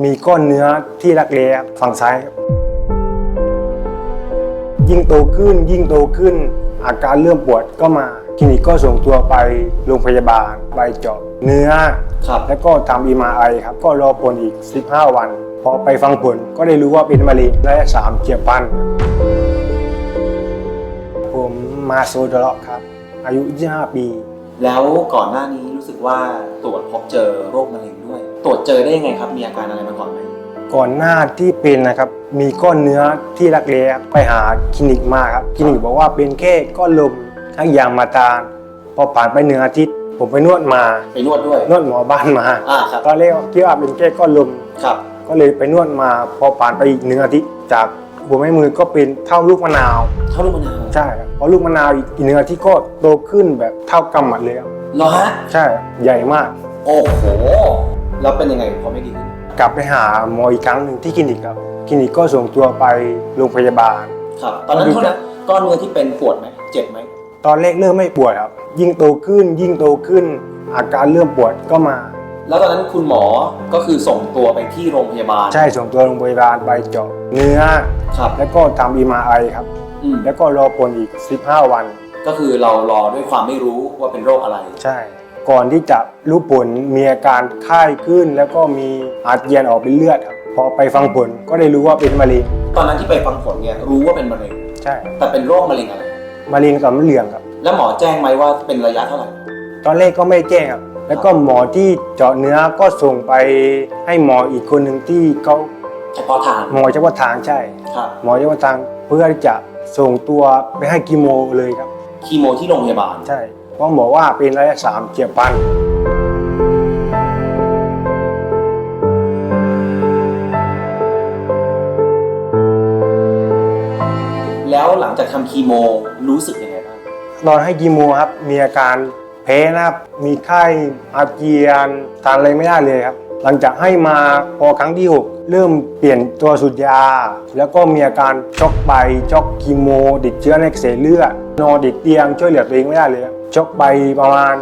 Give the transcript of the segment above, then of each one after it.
มีก้อนเนื้อที่รักแร้ครับฝั่งซ้ายครับยิ่งโตขึ้นยิ่งโตขึ้น อาการเริ่มปวดก็มาคลินิกก็ส่งตัวไปโรงพยาบาลไปเจาะเนื้อ ครับ แล้วก็ทำอีมาไอครับ ก็รอผลอีก 15 วัน พอไปฟังผลก็ได้รู้ว่าเป็นมะเร็งระยะสามเฉียบพลันผมมาโซดเลาะครับ อายุ 25 ปี แล้วก่อนหน้านี้รู้สึกว่าตรวจพบเจอโรคมะเร็งด้วย ตรวจเจอได้ยังไงครับ มีอาการอะไรมาก่อนไหมก่อนหน้าที่เป็นนะครับ มีก้อนเนื้อที่รักแร้ไปหาคลินิกมาครับ คลินิกบอกว่าเป็นแค่ก้อนลมทั้งยางมาตานพอผ่านไปหนึ่งอาทิตย์ ผมไปนวดมา ไปนวดด้วย นวดหมอบ้านมาอ่าครับตอนแรกคิดว่าเป็นแค่ก้อนลมครับ ก็เลยไปนวดมา พอผ่านไปอีกหนึ่งอาทิตย์ จากหัวแม่มือก็เป็นเท่าลูกมะนาว เท่าลูกมะนาว ใช่ครับพอลูกมะนาวอีกหนึ่งอาทิตย์ก็โตขึ้นแบบเท่ากำหมัดเลยครับเหรอฮะ ใช่ครับใหญ่มาก โอ้โห แล้วเป็นยังไงพอไม่ดีขึ้นกลับไปหาหมออีกครั้งหนึ่งที่คลินิกครับคลินิกก็ส่งตัวไปโรงพยาบาล ครับ ตอนนั้นเท่านั้นก้อนเนื้อที่เป็นปวดไหมเจ็บไหมตอนแรกเริ่มไม่ปวดครับ ยิ่งโตขึ้นยิ่งโตขึ้น อาการเริ่มปวดก็มา แล้วตอนนั้นคุณหมอก็คือส่งตัวไปที่โรงพยาบาล ใช่ส่งตัวโรงพยาบาลไปเจาะเนื้อครับ แล้วก็ทำอีมาไอครับ อืมแล้วก็รอผลอีก 15 วัน ก็คือเรารอด้วยความไม่รู้ว่าเป็นโรคอะไร ใช่ ก่อนที่จะรู้ผลมีอาการไข้ขึ้น แล้วก็มีอาเจียนออกเป็นเลือดครับพอไปฟังผลก็ได้รู้ว่าเป็นมะเร็งตอนนั้นที่ไปฟังผลเนี่ยรู้ว่าเป็นมะเร็งใช่แต่เป็นโรคมะเร็งอะไรมะเร็งต่อมน้ำเหลืองครับ แล้วหมอแจ้งไหมว่าเป็นระยะเท่าไหร่ตอนแรกก็ไม่แจ้งครับ แล้วก็หมอที่เจาะเนื้อก็ส่งไปให้หมออีกคนหนึ่งที่เขาเฉพาะทางหมอเฉพาะทางใช่ครับหมอเฉพาะทางเพื่อที่จะส่งตัวไปให้กีโมเลยครับคีโมที่โรงพยาบาลใช่ เพราะหมอว่าเป็นระยะสามเฉียบพลันแล้วหลังจากทำคีโมรู้สึกยังไงบ้าง ตอนให้กีโมครับมีอาการแพ้นะครับ มีไข้อาเจียนทานอะไรไม่ได้เลยครับ หลังจากให้มาพอครั้งที่ 6 เริ่มเปลี่ยนตัวสูตรยา แล้วก็มีอาการช็อกไปช็อกคีโมติดเชื้อในกระแสเลือดนอนติดเตียงช่วยเหลือตัวเองไม่ได้เลยครับ ช็อกไปประมาณ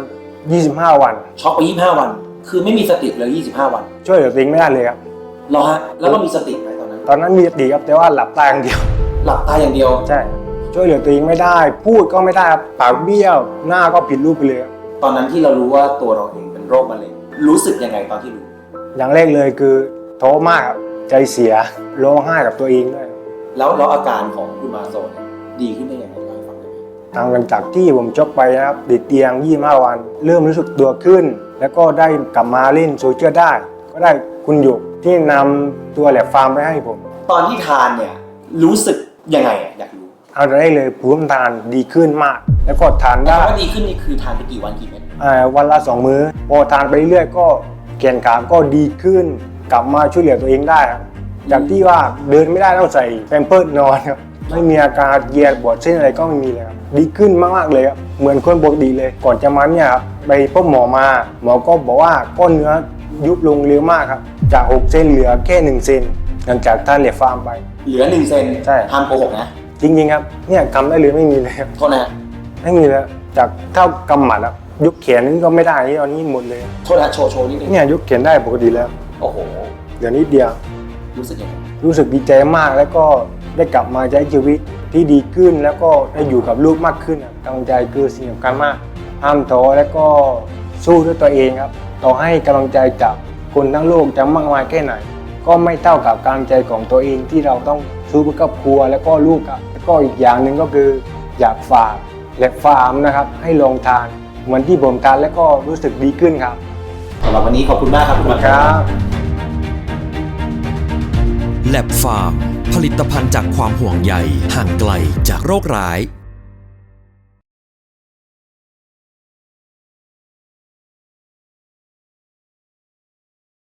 25 วัน ช็อกไป 25 วัน คือไม่มีสติเลย 25 วัน ช่วยเหลือตัวเองไม่ได้เลยครับ เหรอฮะ แล้วก็มีสติไหมตอนนั้น ตอนนั้นมีสติครับแต่ว่าหลับตาอย่างเดียว หลับตาอย่างเดียว ใช่ ช่วยเหลือตัวเองไม่ได้ พูดก็ไม่ได้ครับปากเบี้ยว หน้าก็ผิดรูปไปเลยครับตอนนั้นที่เรารู้ว่าตัวเราเองเป็นโรคมะเร็ง รู้สึกยังไงตอนที่รู้ อย่างแรกเลยคือท้อมากครับใจเสียร้องไห้กับตัวเองด้วยครับแล้วแล้วอาการของคุณมาโซเนี่ยดีขึ้นได้ยังไง เล่าให้ฟังได้ไหมทางกันจากที่ผมชกไปนะครับติดเตียง 25 วัน เริ่มรู้สึกตัวขึ้น แล้วก็ได้กลับมาเล่นโซเชียลได้ ก็ได้คุณหยกที่นำตัวแหลบฟาร์มไปให้ผม ตอนที่ทานเนี่ยรู้สึกยังไงอะอยากรู้เอาได้เลยภูมิต้านทานดีขึ้นมาก แล้วก็ทานแต่ได้ว่าดีขึ้นนี่คือทานไปกี่วันกี่เม็ดอ่าวันละสองมื้อพอทานไปเรื่อยๆก็แขนขาก็ดีขึ้น กลับมาช่วยเหลือตัวเองได้ครับจากที่ว่าเดินไม่ได้ต้องใส่แพมเพิร์สนอนครับไม่มีอาการเหยียดปวดเส้นอะไรก็ไม่มีเลยครับ ดีขึ้นมากๆเลยครับเหมือนคนปกติเลย ก่อนจะมาเนี่ยครับไปพบหมอมาหมอก็บอกว่าก้อนเนื้อยุบลงเร็วมากครับจาก6เซนเหลือแค่1เซนหลังจากท่านเหลียฟาร์มไป เหลือหนึ่งเซนใช่ ห้ามโกหกนะ จริงๆครับเนี่ยทำได้เลยไม่มีเลยครับโทษนะไม่มีเลยจากเท่ากำหมัดครับยกแขนนี่ก็ไม่ได้นี่ตอนนี้หมดเลยโทษนะโชว์โชว์นิดนึงเนี่ยยกแขนได้ปกติแล้วโอ้โห เดี๋ยวนิดเดียวรู้สึกยังไงรู้สึกดีใจมากแล้วก็ ได้กลับมาใช้ชีวิตที่ดีขึ้น แล้วก็ได้อยู่กับลูกมากขึ้นกำลังใจคือสิ่งสำคัญมาก ห้ามท้อแล้วก็สู้ด้วยตัวเองครับต่อให้กำลังใจจากคนทั้งโลกจะมากมายแค่ไหน ก็ไม่เท่ากับกำลังใจของตัวเองที่เราต้องสู้เพื่อครอบครัวแล้วก็ลูกครับแล้วก็อีกอย่างหนึ่งก็คืออยากฝากและฟาร์มนะครับ ให้ลองทานเหมือนที่ผมทานแล้วก็รู้สึกดีขึ้นครับสำหรับวันนี้ขอบคุณมากครับคุณมาครับ แลบฟาร์มผลิตภัณฑ์จากความห่วงใยห่างไกลจากโรคร้าย